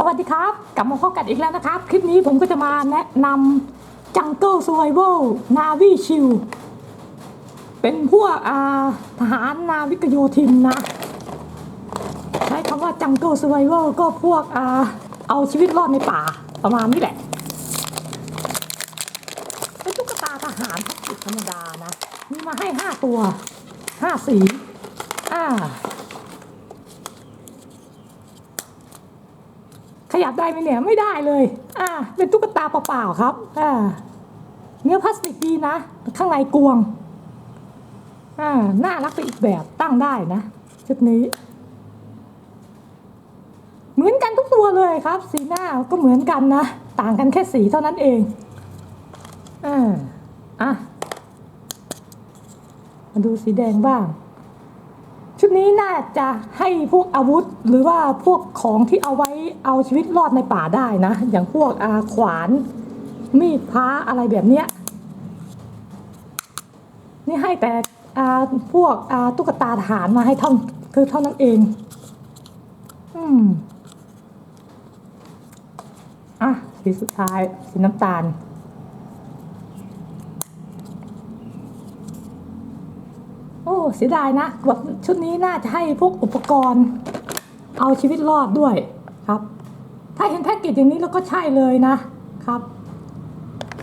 สวัสดีครับ กลับมาพบกันอีกแล้วนะครับ คลิปนี้ผมก็จะมาแนะนำ Jungle Survival Navy Shield เป็นพวกอาทหารนาวิกโยธินนะ ใช้คำว่า Jungle Survival ก็พวกอาเอาชีวิตรอดในป่าประมาณนี้แหละ เป็นตุ๊กตาทหารพลาสติกธรรมดานะ มีมาให้ห้าตัวห้าสีอ่า ยับได้ไหมเนี่ยไม่ได้เลย อ่า เป็นตุ๊กตาเปล่าๆครับ อ่า เนื้อพลาสติกดีนะ ข้างในกวง อ่า น่ารักไปอีกแบบตั้งได้นะชุดนี้ เหมือนกันทุกตัวเลยครับ สีหน้าก็เหมือนกันนะ ต่างกันแค่สีเท่านั้นเองอ่าอะมาดูสีแดงบ้าง ชุดนี้น่าจะให้พวกอาวุธหรือว่าพวกของที่เอาไว้เอาชีวิตรอดในป่าได้นะ อย่างพวกอาขวาน มีดพระอะไรแบบเนี้ยนี่ให้แต่อาพวกอาตุ๊กตาทหารมาให้ท่าคือเท่านั้นเอง อืมอะสีสุดท้ายสีน้ำตาล อ้เสียดายนะแบบชุดนี้น่าจะให้พวกอุปกรณ์ เอาชีวิตรอดด้วยครับ ถ้าเห็นแพ็กเกจอย่างนี้แล้วก็ใช่เลยนะครับ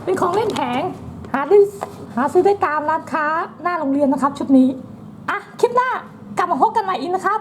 เป็นของเล่นแผงหาได้หาซื้อได้ตามร้านค้าหน้าโรงเรียนนะครับ ชุดนี้อะคลิปหน้ากลับมาพบกันใหม่อีกนะครับ